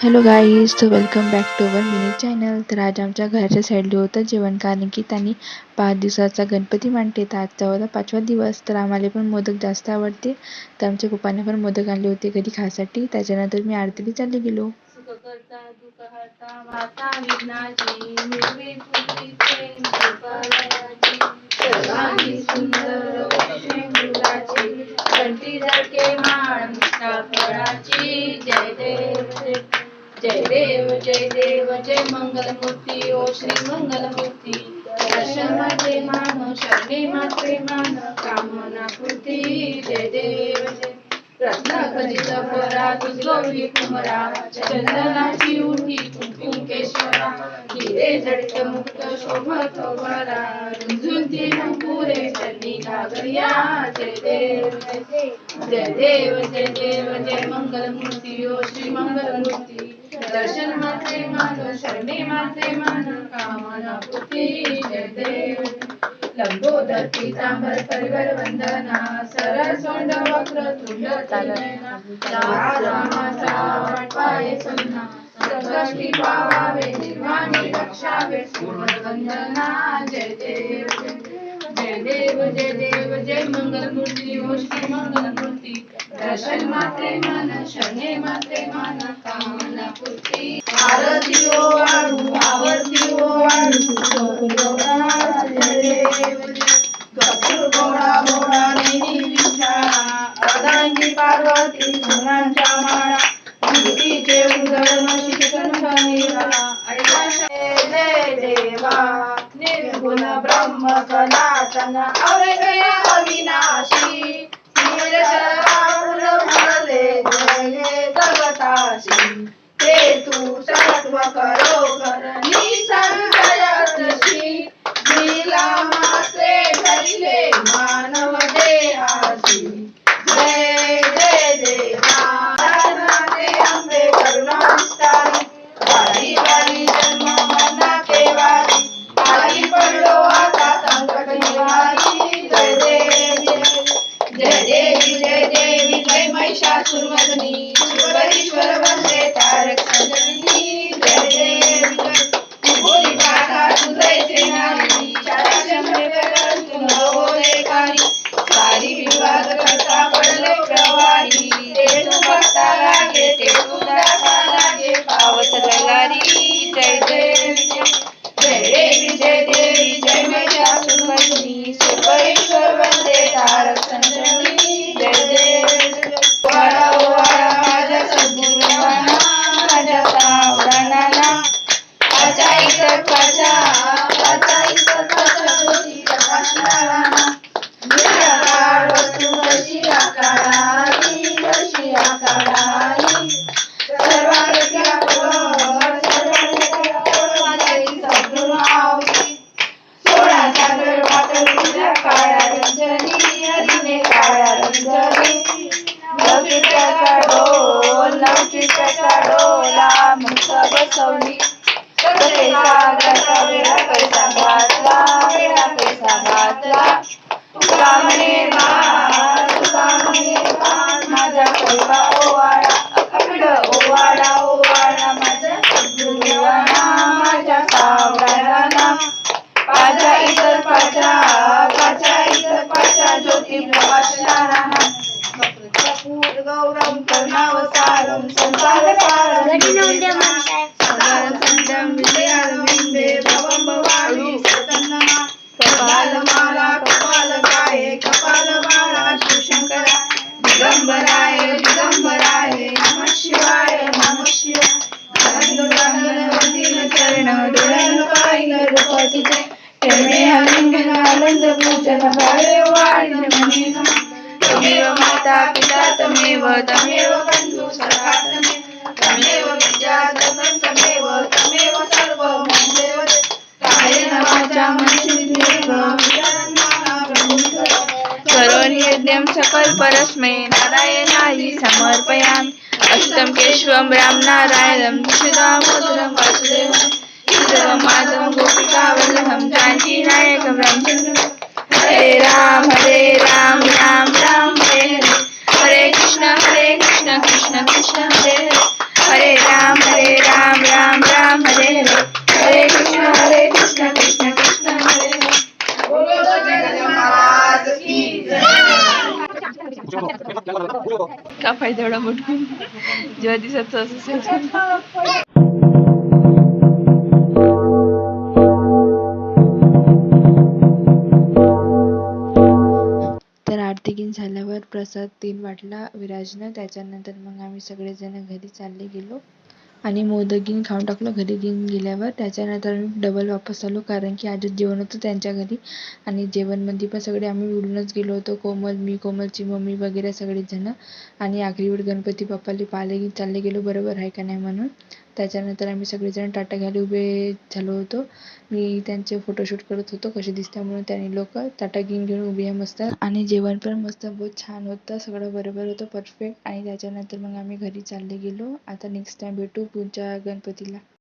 Hello guys तो welcome back to our mini channel तर आज आमच्या घराच्या साईडला होतं जेवण कारण की त्यांनी पाच दिवसाचा गणपती मांडते तर आजचा होता पाचवा दिवस तर आम्हाला पण मोदक जास्त आवडते तर आमच्या पप्पाने पण मोदक आणले होते घरी खायसाठी. त्याच्यानंतर मी आरतीला चालले गेलो. माता जय देव जय देव जय मंगलमूर्ती ओ श्री मंगलमूर्ती। दर्शन माझे मान शरणे मात्रे मान कामना कृती जय देव जय। रत्नाखचित परा गौरी कुमरा चंदनाची उठी कुंकेश्वरा हिरे जडित मुक्त शोभत वरा। रुंझुंती नपुरे चंदी नागरिया जय देव जय। देव जय देव जय मंगलमूर्ती ओ श्री मंगलमूर्ती। दर्शन मात्रे मान शरणे मात्रे मान कामना पुती जय देव. लंबोदर पीतांबर परिवर वंदना सरळ सोंड वक्र तुंड चालना रामाचा वाटपाये सन्ना संकष्टी पावावे निर्वाणी रक्षावे सुमन वंदना जय देव. जय देव जय देव जय मंगलमूर्ती ओ श्री मंगलमूर्ती. दर्शन मात्रे मन शरणे मात्रे मन कामना पूर्ती. आरती ओ वाढू आवर्ती ओ वाढू जय देव. गरुड गोडा गोडा नेनी विशाळा अर्धांगी पार्वती गुणांच्या माळा भक्तीचे उदळ शिकन निराळा ऐकाशा जय देवा निर्गुण ब्रह्म सनातन अव्यय अविनाशी. नीर जय जगताशी ते तू सत्व करो कर निसंशयशी महिषासुरमर्दिनी शिवरीश्वर वंदे तारक संजनी जय जय बोली काका तुझे नारी चारशे तुम देकारी सारी विवाद करता पडले प्रवारी ते तू भक्ता लागे ते तू दासा लागे पावत गलारी जय देवी जय जय देवी जय देवी जय महिषासुरमर्दिनी सर्वेश्वर मुक्त कसे सागराचा वेळा घातला वेळा घातला तुका म्हणे तुका म्हणे माझा ओवाळा अखंड ओवाळा ओवाळा माझ्या सद्गुरुवाना माझ्या पाचा इतर पाचा पाचा इतर पाचा ज्योती प्रकाशनारा कपूर गौरम संसार सारम कपाल माला कपाल कपाल शिवशंकरा दिगंबराय दिगंबराय नम शिवाय नम शिवाय चरण पाहिलं प्रेमे आनंद पूजन म्हणे तमेव माता पिता तमेव तमेव बंधू सखा तमेव तमेव विद्या तमेव यज्ञं सकल परस्मै नारायणाय समर्पयामि। अष्टम केशवं राम नारायणं दामोदरं वासुदेवं केशवं माधवं गोपिका वल्लभं जानकी नायकं रामचन्द्रं हरे राम हरे राम। का फायदा एवढा मोठून जेव्हा दिसायचं असं तर झाल्यावर प्रसाद तीन वाटला विराजनं. त्याच्यानंतर मग आम्ही सगळेजण घरी चालले गेलो. आणि मोदक खाऊन टाकलो घरी घेऊन गेल्यावर त्याच्यानंतर आम्ही डबल वापस आलो. कारण की आजच जेवण होतं त्यांच्या घरी. आणि जेवणमध्ये पण सगळे आम्ही मिळूनच गेलो होतो. कोमल मी कोमलची मम्मी वगैरे सगळेजणं आणि आखरी वेळ गणपती बाप्पाला पाहायला चालले गेलो. बरोबर आहे का नाही म्हणून? त्याच्यानंतर आम्ही सगळेजण टाटा घ्यायला उभे झालो होतो. मी त्यांचे फोटोशूट करत होतो कसे दिसतात म्हणून त्यांनी लोक टाटा घेऊन घेऊन उभी आहे मस्त. आणि जेवण पण मस्त बहुत छान होतं सगळं बरोबर होतं परफेक्ट आणि त्याच्यानंतर मग आम्ही घरी चालले गेलो. आता नेक्स्ट टाईम भेटू पुढच्या गणपतीला.